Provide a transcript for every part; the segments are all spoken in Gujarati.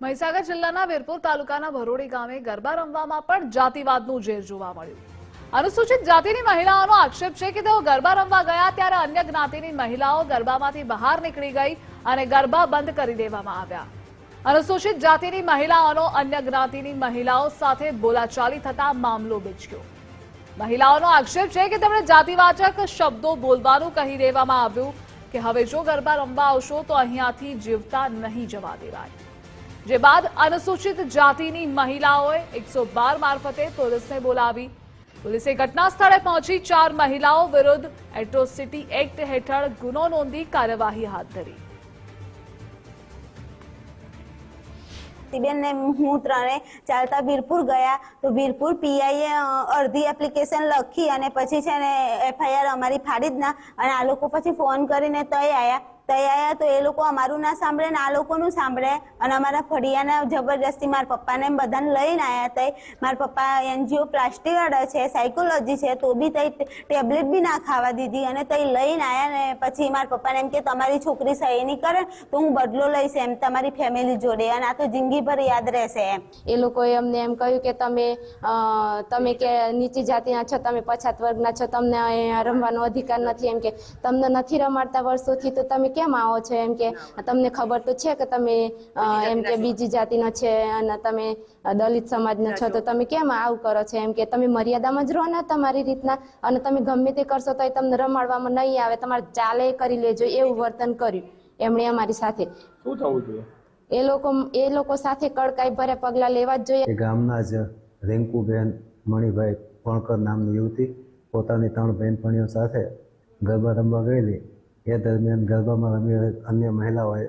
મહીસાગર જિલ્લાના વીરપુર તાલુકાના ભરોડી ગામે ગરબા રમવામાં પણ જાતિવાદનું ઝેર જોવા મળ્યું. અનુસૂચિત જાતિની મહિલાઓનો આક્ષેપ છે કે તેઓ ગરબા રમવા ગયા ત્યારે અન્ય જ્ઞાતિની મહિલાઓ ગરબામાંથી બહાર નીકળી ગઈ અને ગરબા બંધ કરી દેવામાં આવ્યા. અનુસૂચિત જાતિની મહિલાઓનો અન્ય જ્ઞાતિની મહિલાઓ સાથે બોલાચાલી થતા મામલો બીચક્યો મહિલાઓનો આક્ષેપ છે કે તેમણે જાતિવાચક શબ્દો બોલવાનું કહી દેવામાં આવ્યું કે હવે જો ગરબા રમવા આવશો તો અહીંયાથી જીવતા નહીં જવા દેવાય. જે બાદ અનુસૂચિત જાતિની મહિલાઓએ એકસો બાર મારફતે પોલીસને બોલાવી. પોલીસે ઘટના સ્થળે પહોંચી ચાર મહિલાઓ વિરુદ્ધ એટ્રોસિટી એક્ટ હેઠળ ગુનો નોંધી કાર્યવાહી હાથ ધરી. હું ત્રણે ચાલતા વીરપુર ગયા તો વીરપુર પીઆઈએ અડધી એપ્લિકેશન લખી અને પછી છે ને એફઆઈઆર અમારી ફાડી જ ના અને આ લોકો પછી ફોન કરીને તય આયા. તય આયા તો એ લોકો અમારું ના સાંભળે ને આ લોકોનું સાંભળે. અને અમારા ફળિયાને જબરજસ્તી મારા પપ્પાને બધાને લઈને આવ્યા તય મારા પપ્પા એનજીઓ પ્લાસ્ટિક વાળા છે, સાયકોલોજી છે, તો બી તઈ ટેબ્લેટ બી ના ખાવા દીધી. અને તઈ લઈને આવ્યા ને પછી મારા પપ્પાને એમ કે તમારી છોકરી સહી નહીં કરે, તો હું બદલો લઈશ એમ તમારી ફેમિલી જોડે. અને આ તો જિંદગીભર યાદ રહેશે એમ. એ લોકોએ અમને એમ કહ્યું કે તમે તમે કે નીચી જાતિના છો, તમે પછાત વર્ગના છો, તમને રમવાનો અધિકાર નથી એમ કે. તમને નથી રમાડતા વર્ષોથી, તો તમે કેમ આવો છો? એમ કે તમને ખબર તો છે કે તમે એમ કે બીજી જાતિના છે અને તમે દલિત સમાજનો છો. તો તમે કેમ આવું કરો છો? એમ કે તમે મર્યાદામાં જ રહો ને તમારી રીતના અને તમે ગમે તે કરશો તો તમને રમાડવામાં નહીં આવે. તમારે ચાલે કરી લેજો એવું વર્તન કર્યું એમણે અમારી સાથે. શું થવું જોઈએ? એ લોકો એ લોકો સાથે કડકાઈ ભરે પગલાં લેવા જ જોઈએ. ગામના જ રિંકુબેન મણિભાઈ કોણકર નામની યુવતી પોતાની ત્રણ બહેનપણીઓ સાથે ગરબા રમવા ગયેલી. એ દરમિયાન ગરબામાં રમી અન્ય મહિલાઓએ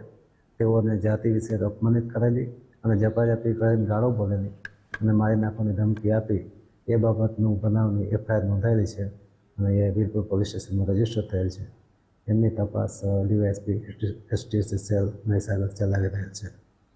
તેઓને જાતિ વિશે અપમાનિત કરેલી અને જપાજપી કરીને ગાળો બોલેલી અને મારી નાખવાની ધમકી આપી એ બાબતનું બનાવની એફઆઈઆર નોંધાયેલી છે અને એ વીરપુર પોલીસ સ્ટેશનમાં રજિસ્ટર થયેલ છે. એમની તપાસ ડીવાયએસપી એસટીએસસી સેલ મહેસાગર ચલાવી રહેલ છે.